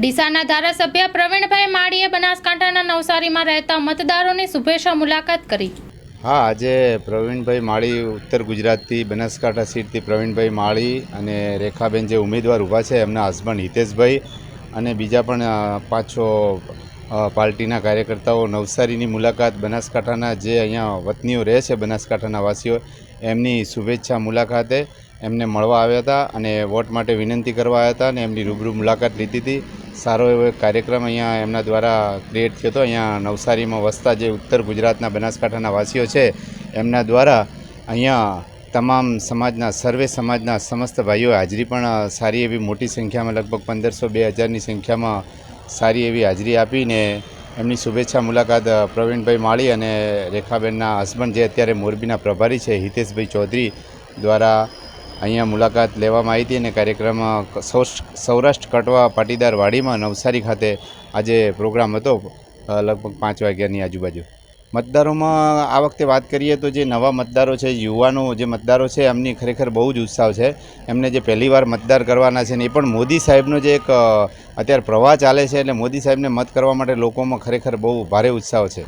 ડીસાના ધારાસભ્ય પ્રવીણભાઈ માળીએ બનાસકાંઠાના નવસારીમાં રહેતા મતદારોની શુભેચ્છા મુલાકાત કરી. હા, આજે પ્રવીણભાઈ માળી ઉત્તર ગુજરાતથી બનાસકાંઠા સીટથી પ્રવીણભાઈ માળી અને રેખાબેન જે ઉમેદવાર ઊભા છે, એમના હસબન્ડ હિતેશભાઈ અને બીજા પણ પાછો પાર્ટીના કાર્યકર્તાઓ નવસારીની મુલાકાત, બનાસકાંઠાના જે અહીંયા વતનીઓ રહે છે, બનાસકાંઠાના વાસીઓ, એમની શુભેચ્છા મુલાકાતે એમને મળવા આવ્યા હતા અને વોટ માટે વિનંતી કરવા આવ્યા હતા અને એમની રૂબરૂ મુલાકાત લીધી હતી. સારો એવો કાર્યક્રમ અહીંયા એમના દ્વારા ક્રિએટ થયો હતો. અહીંયા નવસારીમાં વસતા જે ઉત્તર ગુજરાતના બનાસકાંઠાના વાસીઓ છે, એમના દ્વારા અહીંયા તમામ સમાજના, સર્વે સમાજના સમસ્ત ભાઈઓએ હાજરી પણ સારી એવી મોટી સંખ્યામાં, લગભગ પંદરસો બે હજારની સંખ્યામાં સારી એવી હાજરી આપીને એમની શુભેચ્છા મુલાકાત પ્રવીણભાઈ માળી અને રેખાબેનના હસબન્ડ જે અત્યારે મોરબીના પ્રભારી છે, હિતેશભાઈ ચૌધરી દ્વારા અહીંયા મુલાકાત લેવામાં આવી હતી અને કાર્યક્રમ સૌરાષ્ટ્ર કટવા પાટીદાર વાડીમાં નવસારી ખાતે આજે પ્રોગ્રામ હતો લગભગ પાંચ વાગ્યાની આજુબાજુ. મતદારોમાં આ વખતે વાત કરીએ તો જે નવા મતદારો છે, યુવાનો જે મતદારો છે, એમની ખરેખર બહુ જ ઉત્સાહ છે. એમને જે પહેલીવાર મતદાર કરવાના છે ને એ પણ મોદી સાહેબનો જે એક અત્યારે પ્રવાહ ચાલે છે એટલે મોદી સાહેબને મત કરવા માટે લોકોમાં ખરેખર બહુ ભારે ઉત્સાહ છે.